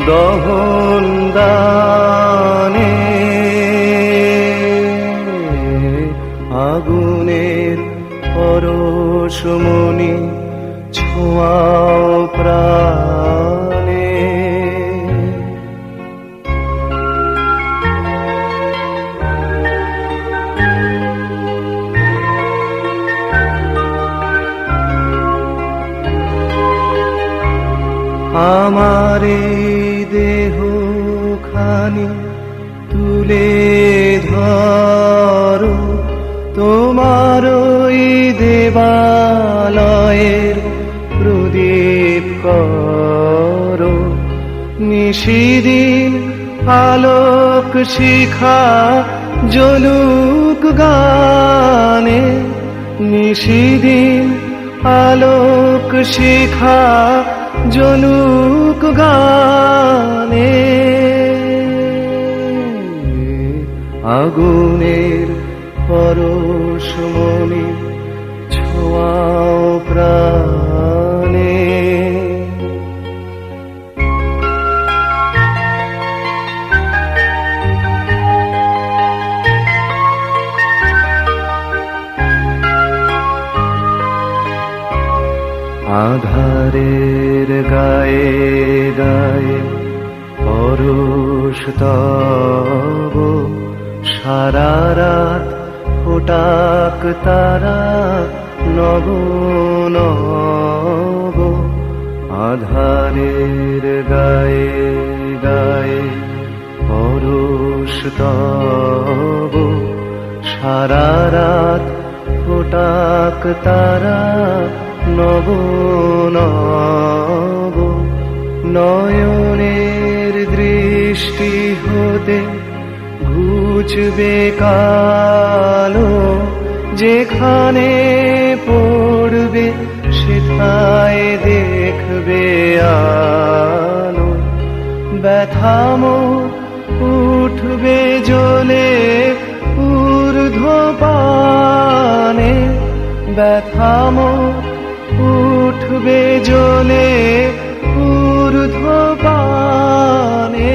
দহন দানে। আগুনের পরশমণি ছোঁয়াও প্রাণে। আমার খানি তুলে ধরো তোমার ওই দেবালয়ের প্রদীপ করো। নিশিদিন আলোক শিখা জলুক গানে, নিশিদিন আলোক শিখা জলুক গানে। আগুনের পরশমণি ছোঁয়াও প্রাণে। আধারের গায়ে গায়ে পরশ তব সারা রাত ফোটাক তারা নব নব আধারের গায়ে গায়ে পরশ তব সারা রাত ফোটাক তারা নব নব নয়নের দৃষ্টি হতে ঘুচবে কালো যেখানে পড়বে সেথায় দেখবে আলো ব্যথামো উঠবে জ্বলে ঊর্ধ্ব পানে ব্যথামো উঠবে জ্বলে ঊর্ধ্ব পানে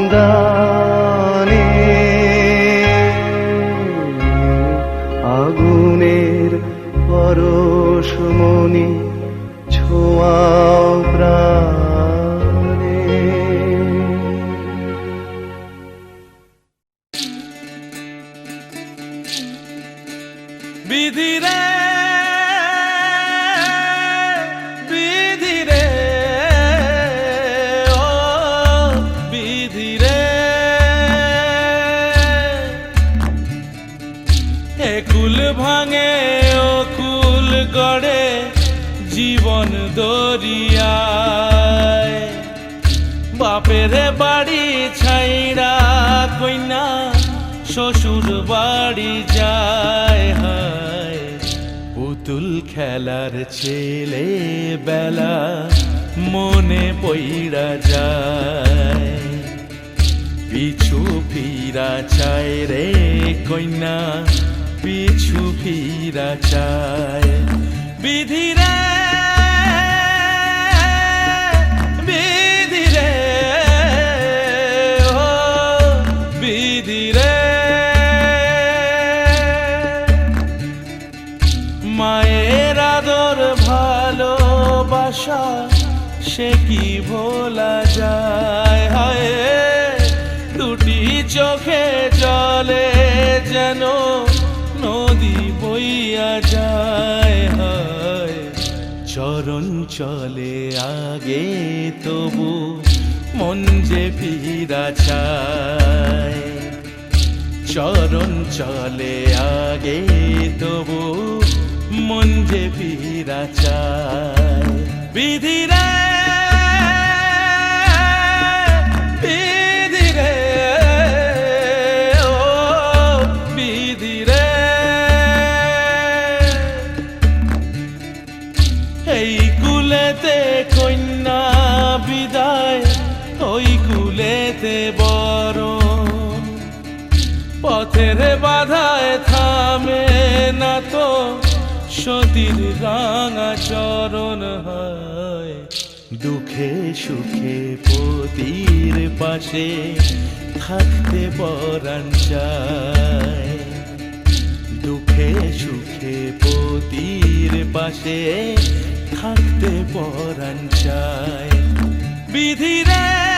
বিধিরে বিধিরে ও বিধিরে একুল ভাঙে, ও কুল গড়ে জীবন দরিয়ায়। বাপের বাড়ি ছাইড়া কইনা, শ্বশুর বাড়ি যায়। পুতুল খেলার ছেলে বেলা মনে পইরা যায়। পিছু ফিরা চায় রে কইনা, পিছু ফিরা চায়। বিধিরে বিধিরে ও বিধিরে ভালোবাসা সে কি ভোলা যায়? হায় দুটি চোখে জলে যেন নদী বইয়া যায়। হায়, চরণ চলে আগে তবু মন যে ফিরা চায়। চরণ চলে আগে তবু মন যে ফিরা চায়। বিধিরে ও এই কুলেতে কন্যা বিদায় ওই কুলেতে বরণ। পথের বাধায় থামে না তো সতীর রাঙা চরণ হয়। দুঃখে সুখে পতির পাশে থাকতে পরাণ দুঃখে সুখে পতির পাশে থাকতে পরাণ চায়। বিধিরে